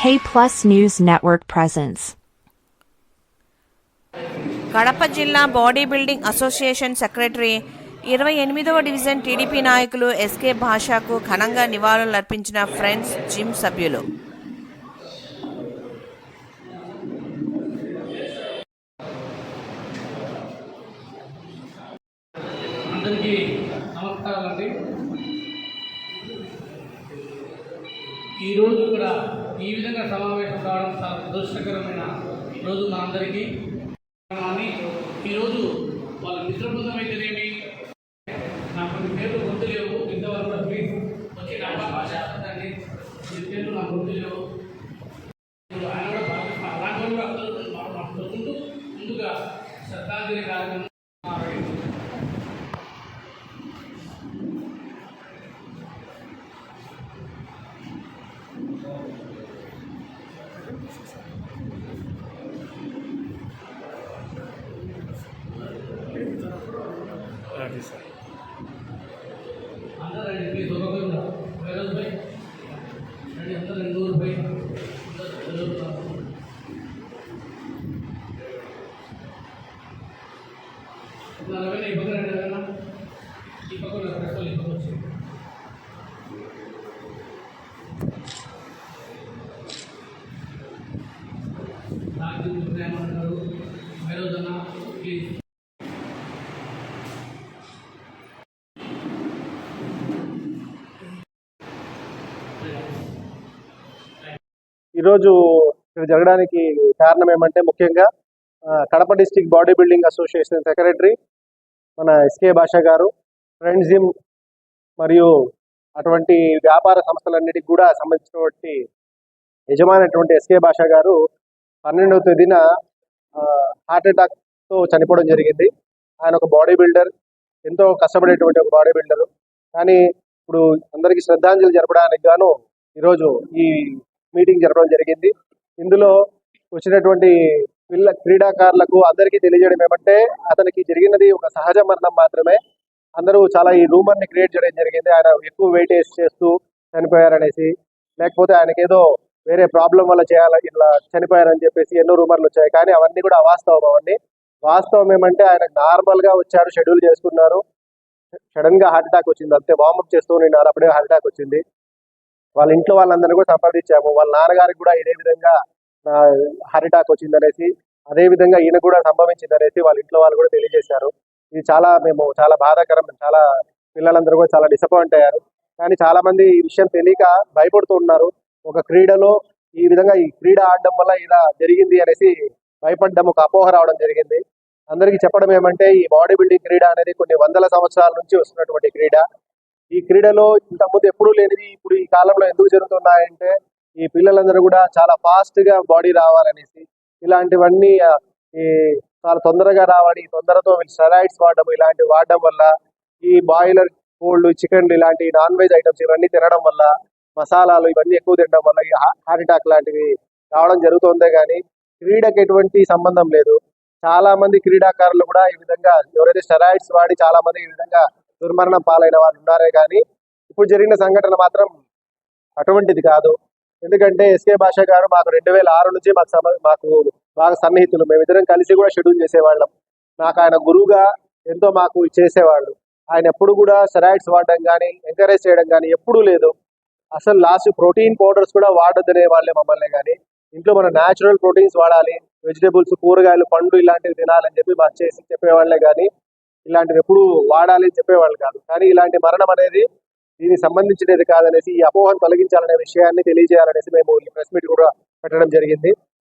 K Plus News Network presents. Kadapa జిల్లా body building association secretary ఇరవై ఎనిమిదవ డివిజన్ టీడీపీ నాయకులు ఎస్కే భాషకు ఘనంగా నివాళులర్పించిన ఫ్రెండ్స్ జిమ్ సభ్యులు అందరికీ ఈరోజు ఇక్కడ ఈ విధంగా సమావేశం కావడం చాలా దురదృష్టకరమైన రోజు మనందరికీ కానీ ఈరోజు వాళ్ళ మిత్ర బృందం అయితేనేమి? నాకు కొన్ని పేర్లు గుర్తులేవు ఇంతవరకు ప్లీజ్ వచ్చి నా మీ పేర్లు నాకు గుర్తు లేవు. ఆయన కూడా అలాంటి కూడా అందరూ మాట్లాడుకుంటూ ముందుగా శ్రద్ధాంజలి కార్యక్రమం అందరూ రండి ప్లీజ్ ఒక్కొక్కరు రండి అందరూ ఈ పక్కన రండి ఎవరైనా ఈ నాకు ప్రేమ అంటారు మేరోజన ప్లీజ్ ఈరోజు జరగడానికి కారణం ఏమంటే ముఖ్యంగా Kadapa district body building association secretary మన SK Basha garu friends gym మరియు అటువంటి వ్యాపార సంస్థలన్నిటికి కూడా సంబంధించినటువంటి యజమానటువంటి ఎస్కే భాష గారు పన్నెండవ తేదీన హార్ట్ అటాక్తో చనిపోవడం జరిగింది. ఆయన ఒక బాడీ బిల్డర్ ఎంతో కష్టపడేటువంటి ఒక బాడీ బిల్డరు. కానీ ఇప్పుడు అందరికీ శ్రద్ధాంజలి జరపడానికి గాను ఈరోజు ఈ మీటింగ్ జరపడం జరిగింది. ఇందులో వచ్చినటువంటి పిల్ల క్రీడాకారులకు అందరికీ తెలియజేయడం ఏమంటే అతనికి జరిగినది ఒక సహజ మరణం మాత్రమే. అందరూ చాలా ఈ రూమర్ని క్రియేట్ చేయడం జరిగింది. ఆయన ఎక్కువ వెయిట్ చేస్తూ చనిపోయారనేసి లేకపోతే ఆయనకి ఏదో వేరే ప్రాబ్లం వల్ల చేయాలి ఇట్లా చనిపోయారని చెప్పేసి ఎన్నో రూమర్లు వచ్చాయి. కానీ అవన్నీ కూడా అవాస్తవం అవన్నీ. వాస్తవం ఏమంటే ఆయన నార్మల్గా వచ్చారు షెడ్యూల్ చేసుకున్నారు. సడన్గా హార్ట్ అటాక్ వచ్చింది అంతే. వార్మప్ చేస్తూ నేను అప్పుడే హార్ట్ అటాక్ వచ్చింది. వాళ్ళ ఇంట్లో వాళ్ళందరినీ కూడా సంప్రదించాము. వాళ్ళ నాన్నగారికి కూడా ఇదే విధంగా హార్ట్ అటాక్ వచ్చిందనేసి అదే విధంగా ఈయన కూడా సంభవించింది అనేసి వాళ్ళ ఇంట్లో వాళ్ళు కూడా తెలియజేశారు. ఇది చాలా మేము చాలా బాధాకరం చాలా పిల్లలందరూ కూడా చాలా డిసప్పాయింట్ అయ్యారు. కానీ చాలా మంది ఈ విషయం తెలియక భయపడుతూ ఉన్నారు. ఒక క్రీడలో ఈ విధంగా ఈ క్రీడ ఆడడం వల్ల ఇలా జరిగింది అనేసి భయపడడం ఒక అపోహ రావడం జరిగింది. అందరికీ చెప్పడం ఏమంటే ఈ బాడీ బిల్డింగ్ క్రీడ అనేది కొన్ని వందల సంవత్సరాల నుంచి వస్తున్నటువంటి క్రీడ. ఈ క్రీడలో ఇంతకుముందు ఎప్పుడూ లేనిది ఇప్పుడు ఈ కాలంలో ఎందుకు జరుగుతున్నాయంటే ఈ పిల్లలందరూ కూడా చాలా ఫాస్ట్గా బాడీ రావాలనేసి ఇలాంటివన్నీ ఈ చాలా తొందరగా రావాలి తొందరతో స్టెరాయిడ్స్ వాడడం ఇలాంటివి వాడడం వల్ల ఈ బాయిలర్ కోల్డ్ చికెన్ ఇలాంటి నాన్ వెజ్ ఐటమ్స్ ఇవన్నీ తినడం వల్ల మసాలాలు ఇవన్నీ ఎక్కువ తినడం వల్ల ఈ హార్ట్ అటాక్ లాంటివి రావడం జరుగుతుందే కానీ క్రీడకి ఎటువంటి సంబంధం లేదు. చాలా మంది క్రీడాకారులు కూడా ఈ విధంగా ఎవరైతే స్టెరాయిడ్స్ వాడి చాలా మంది ఈ విధంగా దుర్మరణం పాలైన వాళ్ళు ఉన్నారే కానీ ఇప్పుడు జరిగిన సంఘటన మాత్రం అటువంటిది కాదు. ఎందుకంటే ఎస్కే భాష గారు మాకు రెండు వేల ఆరు నుంచి మాకు సమ- మాకు బాగా సన్నిహితులు. మేమిద్దరం కలిసి కూడా షెడ్యూల్ చేసేవాళ్ళం. నాకు ఆయన గురువుగా ఎంతో మాకు చేసేవాళ్ళు. ఆయన ఎప్పుడు కూడా స్టెరాయిడ్స్ వాడడం కానీ ఎంకరేజ్ చేయడం కానీ ఎప్పుడూ లేదు. అసలు లాస్ట్ ప్రోటీన్ పౌడర్స్ కూడా వాడొద్దనే వాళ్ళే మమ్మల్ని కానీ ఇంట్లో మన న్యాచురల్ ప్రోటీన్స్ వాడాలి. వెజిటేబుల్స్ కూరగాయలు పండు ఇలాంటివి తినాలని చెప్పి మాకు చేసి చెప్పేవాళ్ళే కానీ ఇలాంటివి ఎప్పుడు వాడాలి అని చెప్పేవాళ్ళు కాదు. కానీ ఇలాంటి మరణం అనేది దీనికి సంబంధించినది కాదనేసి ఈ అపోహను తొలగించాలనే విషయాన్ని తెలియజేయాలనేసి మేము ఈ ప్రెస్ మీట్ కూడా పెట్టడం జరిగింది.